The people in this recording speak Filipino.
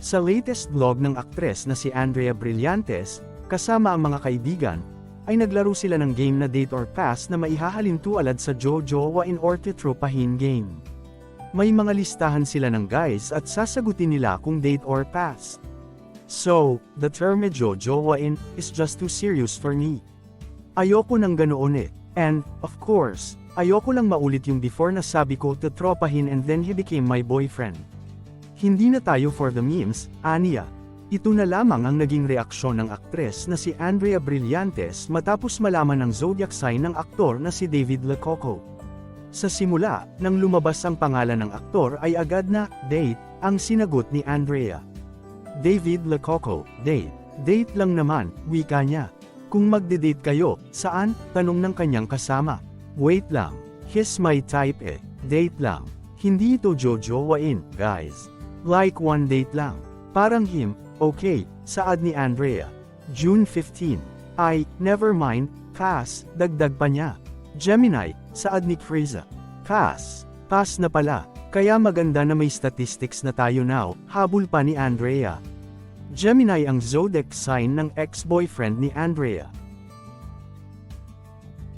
Sa latest vlog ng aktres na si Andrea Brillantes, kasama ang mga kaibigan, ay naglaro sila ng game na date or pass na maihahalin tualad sa Jojowa in or Tetropahin game. May mga listahan sila ng guys at sasagutin nila kung date or pass. So, the term Jojowa in is just too serious for me. Ayoko nang ganoon eh. And, of course, ayoko lang maulit yung before na sabi ko Tetropahin and then he became my boyfriend. Hindi na tayo for the memes, Ania. Ito na lamang ang naging reaksyon ng aktres na si Andrea Brillantes matapos malaman ng zodiac sign ng aktor na si David Lecoco. Sa simula, nang lumabas ang pangalan ng aktor ay agad na, date, ang sinagot ni Andrea. David Lecoco, date. Date lang naman, wika niya. Kung magde-date kayo, saan? Tanong ng kanyang kasama. Wait lang, he's my type eh. Date lang. Hindi ito jojowain, guys. Like one date lang. Parang him, okay, saad ni Andrea. June 15. Ay, never mind, Cass, dagdag pa niya. Gemini, saad ni Frieza. Cass, pass na pala. Kaya maganda na may statistics na tayo now, habol pa ni Andrea. Gemini ang zodiac sign ng ex-boyfriend ni Andrea.